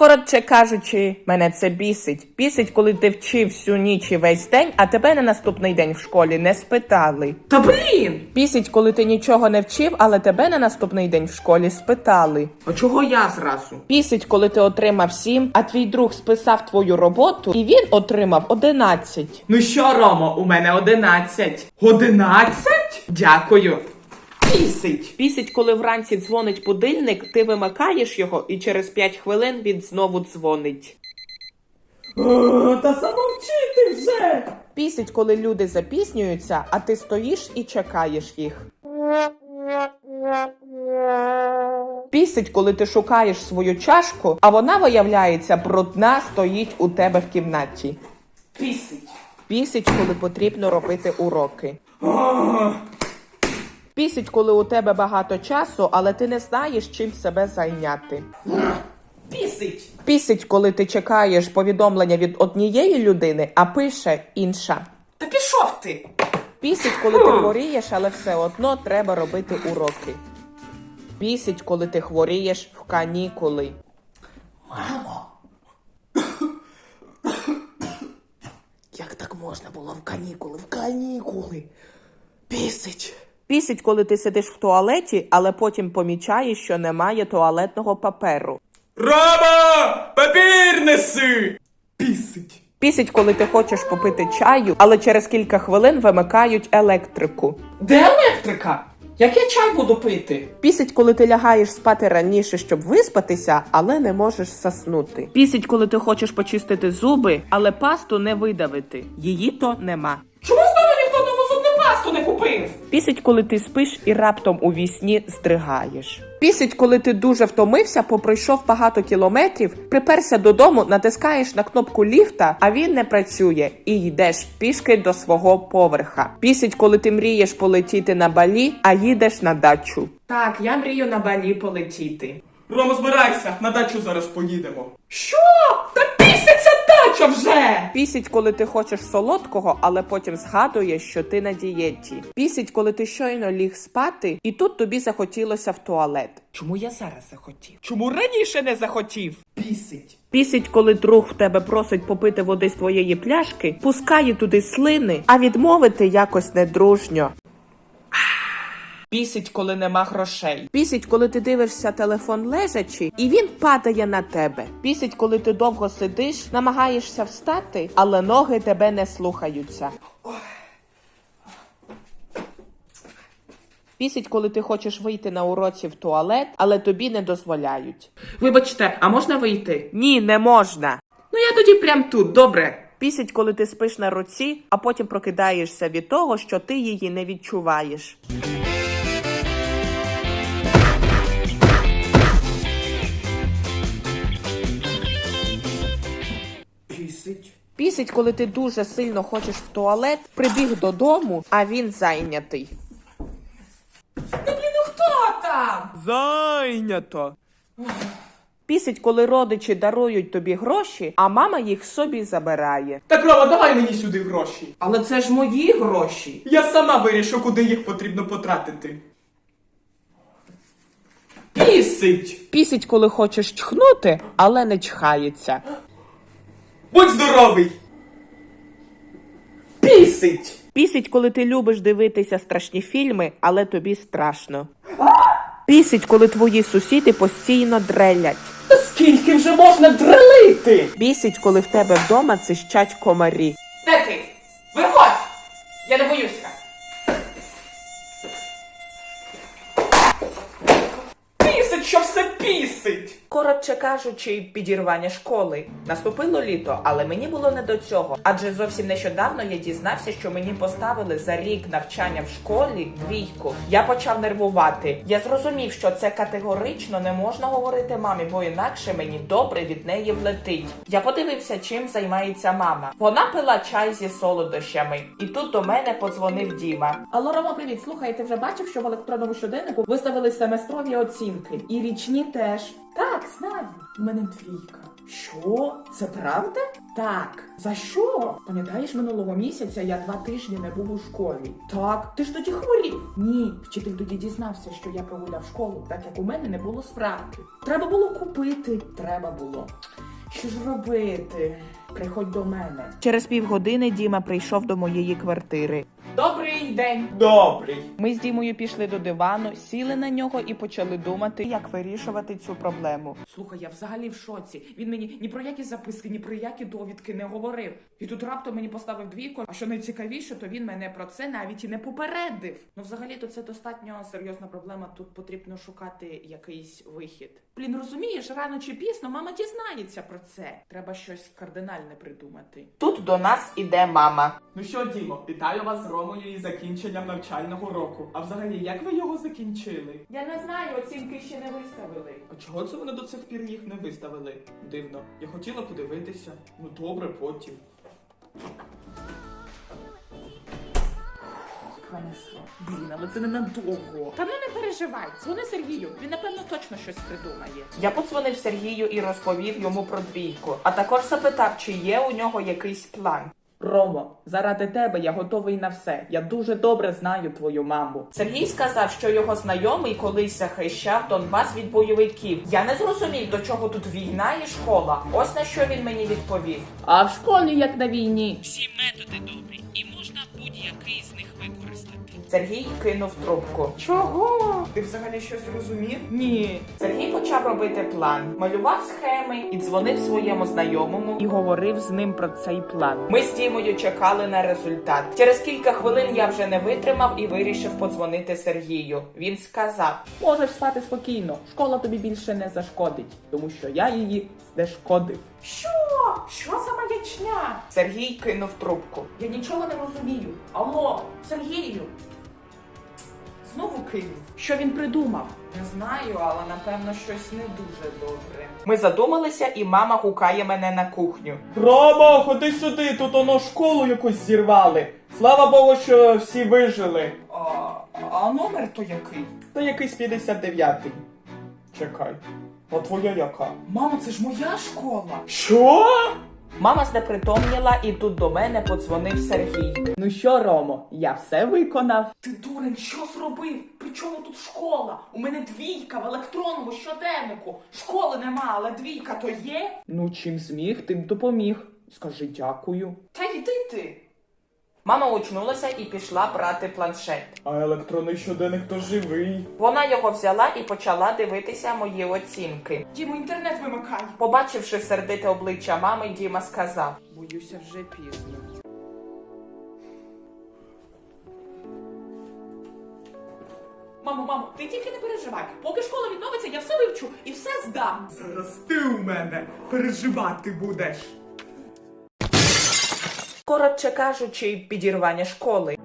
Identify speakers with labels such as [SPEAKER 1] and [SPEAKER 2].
[SPEAKER 1] Коротше кажучи, мене це бісить. Бісить, коли ти вчив всю ніч і весь день, а тебе на наступний день в школі не спитали.
[SPEAKER 2] Та блін!
[SPEAKER 1] Бісить, коли ти нічого не вчив, але тебе на наступний день в школі спитали.
[SPEAKER 2] А чого я зразу?
[SPEAKER 1] Бісить, коли ти отримав 7, а твій друг списав твою роботу, і він отримав 11.
[SPEAKER 2] Ну що, Ромо, у мене одинадцять. Одинадцять? Дякую. Пісить.
[SPEAKER 1] Бісить, коли вранці дзвонить будильник, ти вимикаєш його, і через 5 хвилин він знову дзвонить.
[SPEAKER 2] О, та замовчити вже.
[SPEAKER 1] Бісить, коли люди запізнюються, а ти стоїш і чекаєш їх. Бісить, коли ти шукаєш свою чашку, а вона виявляється брудна, стоїть у тебе в кімнаті.
[SPEAKER 2] Пісить.
[SPEAKER 1] Бісить, коли потрібно робити уроки. Бісить, коли у тебе багато часу, але ти не знаєш, чим себе зайняти.
[SPEAKER 2] Пісить.
[SPEAKER 1] Бісить, коли ти чекаєш повідомлення від однієї людини, а пише інша.
[SPEAKER 2] Та пішов ти.
[SPEAKER 1] Бісить, коли ти хворієш, але все одно треба робити уроки. Бісить, коли ти хворієш в канікули.
[SPEAKER 2] Мамо. Як так можна було в канікули? В канікули. Пісить.
[SPEAKER 1] Бісить, коли ти сидиш в туалеті, але потім помічаєш, що немає туалетного паперу.
[SPEAKER 2] Рома! Папір неси! Пісить.
[SPEAKER 1] Бісить, коли ти хочеш попити чаю, але через кілька хвилин вимикають електрику.
[SPEAKER 2] Де електрика? Як я чай буду пити?
[SPEAKER 1] Бісить, коли ти лягаєш спати раніше, щоб виспатися, але не можеш заснути. Бісить, коли ти хочеш почистити зуби, але пасту не видавити. Її то нема.
[SPEAKER 2] Купив?
[SPEAKER 1] Бісить, коли ти спиш і раптом у вісні здригаєш. Бісить, коли ти дуже втомився, попройшов багато кілометрів, приперся додому, натискаєш на кнопку ліфта, а він не працює, і йдеш пішки до свого поверха. Бісить, коли ти мрієш полетіти на балі, а їдеш на дачу.
[SPEAKER 2] Так, я мрію на балі полетіти. Рома, збирайся, на дачу зараз поїдемо. Що? Та пісяться дача вже!
[SPEAKER 1] Бісить, коли ти хочеш солодкого, але потім згадуєш, що ти на дієті. Бісить, коли ти щойно ліг спати, і тут тобі захотілося в туалет.
[SPEAKER 2] Чому я зараз захотів? Чому раніше не захотів? Пісить.
[SPEAKER 1] Бісить, коли друг в тебе просить попити води з твоєї пляшки, пускає туди слини, а відмовити якось недружньо. Бісить, коли нема грошей. Бісить, коли ти дивишся телефон лежачи, і він падає на тебе. Бісить, коли ти довго сидиш, намагаєшся встати, але ноги тебе не слухаються. Бісить, коли ти хочеш вийти на уроці в туалет, але тобі не дозволяють.
[SPEAKER 2] Вибачте, а можна вийти?
[SPEAKER 1] Ні, не можна.
[SPEAKER 2] Ну я тоді прям тут, добре.
[SPEAKER 1] Бісить, коли ти спиш на руці, а потім прокидаєшся від того, що ти її не відчуваєш. Бісить, коли ти дуже сильно хочеш в туалет, прибіг додому, а він зайнятий.
[SPEAKER 2] Ну блін, ну хто там?
[SPEAKER 1] Зайнято. Бісить, коли родичі дарують тобі гроші, а мама їх собі забирає.
[SPEAKER 2] Так, Рома, давай мені сюди гроші. Але це ж мої гроші. Я сама вирішу, куди їх потрібно потратити. Пісить!
[SPEAKER 1] Бісить, коли хочеш чхнути, але не чхається.
[SPEAKER 2] Будь здоровий! Пісить!
[SPEAKER 1] Пісить, коли ти любиш дивитися страшні фільми, але тобі страшно. Пісить, коли твої сусіди постійно дрелять.
[SPEAKER 2] Та скільки вже можна дрелити?
[SPEAKER 1] Бісить, коли в тебе вдома цищать комарі.
[SPEAKER 2] Де ти? Виходь! Я не боюся. Пісить, що все пісить!
[SPEAKER 1] Коротше кажучи, підірвання школи. Наступило літо, але мені було не до цього. Адже зовсім нещодавно я дізнався, що мені поставили за рік навчання в школі двійку. Я почав нервувати. Я зрозумів, що це категорично не можна говорити мамі, бо інакше мені добре від неї влетить. Я подивився, чим займається мама. Вона пила чай зі солодощами, і тут до мене подзвонив Діма.
[SPEAKER 3] Алло, Рома, привіт. Слухай, ти вже бачив, що в електронному щоденнику виставили семестрові оцінки. І річні теж. Так, знаю. У мене двійка. Що? Це правда? Так. За що? Пам'ятаєш, минулого місяця я два тижні не був у школі. Так, ти ж тоді хворів. Ні, вчитель тоді дізнався, що я прогуляв школу, так як у мене не було справки. Треба було купити. Треба було. Що ж робити? Приходь до мене.
[SPEAKER 1] Через півгодини Діма прийшов до моєї квартири.
[SPEAKER 3] Добрий день.
[SPEAKER 2] Добрий.
[SPEAKER 1] Ми з Дімою пішли до дивану, сіли на нього і почали думати, як вирішувати цю проблему.
[SPEAKER 3] Слухай, я взагалі в шоці. Він мені ні про які записки, ні про які довідки не говорив. І тут раптом мені поставив двійку. А що найцікавіше, то він мене про це навіть і не попередив. Ну, взагалі, то це достатньо серйозна проблема. Тут потрібно шукати якийсь вихід. Блін, розумієш, рано чи пізно мама дізнається про це. Треба щось кардинальне придумати.
[SPEAKER 1] Тут до нас іде мама.
[SPEAKER 2] Ну що, Дімо, вітаю вас з Ромою із закінченням навчального року. А взагалі, як ви його закінчили?
[SPEAKER 3] Я не знаю, оцінки ще не виставили.
[SPEAKER 2] А чого це вони до цих пір їх не виставили? Дивно. Я хотіла подивитися. Ну добре, потім.
[SPEAKER 3] Понесло. Блін, але це ненадовго. Та ну не переживай, дзвони Сергію. Він напевно точно щось придумає.
[SPEAKER 1] Я подзвонив Сергію і розповів йому про двійку, а також запитав, чи є у нього якийсь план.
[SPEAKER 3] Ромо, заради тебе я готовий на все. Я дуже добре знаю твою маму.
[SPEAKER 1] Сергій сказав, що його знайомий колись захищав Донбас від бойовиків. Я не зрозумів, до чого тут війна і школа. Ось на що він мені відповів.
[SPEAKER 3] А в школі як на війні.
[SPEAKER 1] Всі методи добрі, і Сергій кинув трубку.
[SPEAKER 3] Чого?
[SPEAKER 2] Ти взагалі щось розумів?
[SPEAKER 3] Ні.
[SPEAKER 1] Сергій почав робити план, малював схеми і дзвонив своєму знайомому і говорив з ним про цей план. Ми з Дімою чекали на результат. Через кілька хвилин я вже не витримав і вирішив подзвонити Сергію. Він сказав:
[SPEAKER 3] Можеш спати спокійно. Школа тобі більше не зашкодить, тому що я її знешкодив. Що? Що за маячня?
[SPEAKER 1] Сергій кинув трубку.
[SPEAKER 3] Я нічого не розумію. Алло, Сергію. Знову кинув. Що він придумав?
[SPEAKER 1] Не знаю, але напевно щось не дуже добре. Ми задумалися, і мама гукає мене на кухню.
[SPEAKER 2] Рома, ходи сюди, тут оно школу якусь зірвали. Слава Богу, що всі вижили.
[SPEAKER 1] А, а номер то який?
[SPEAKER 2] Та якийсь 59-й. Чекай. А твоя яка?
[SPEAKER 3] Мамо, це ж моя школа.
[SPEAKER 2] Що?
[SPEAKER 1] Мама знепритомніла, і тут до мене подзвонив Сергій.
[SPEAKER 3] Ну що, Ромо, я все виконав. Ти дурень, що зробив? При чому тут школа? У мене двійка в електронному щоденнику. Школи нема, але двійка то є. Ну, чим зміг, тим допоміг. Скажи дякую.
[SPEAKER 1] Та йди ти. Мама очнулася і пішла брати планшет.
[SPEAKER 2] А електронний щоденник то живий.
[SPEAKER 1] Вона його взяла і почала дивитися мої оцінки.
[SPEAKER 3] Дімо, інтернет вимикай.
[SPEAKER 1] Побачивши сердите обличчя мами, Діма сказав:
[SPEAKER 3] Боюся, вже пізно. Мамо, мамо, ти тільки не переживай. Поки школа відновиться, я все вивчу і все здам.
[SPEAKER 2] Зараз ти у мене переживати будеш.
[SPEAKER 1] Коротше кажучи, підірвання школи.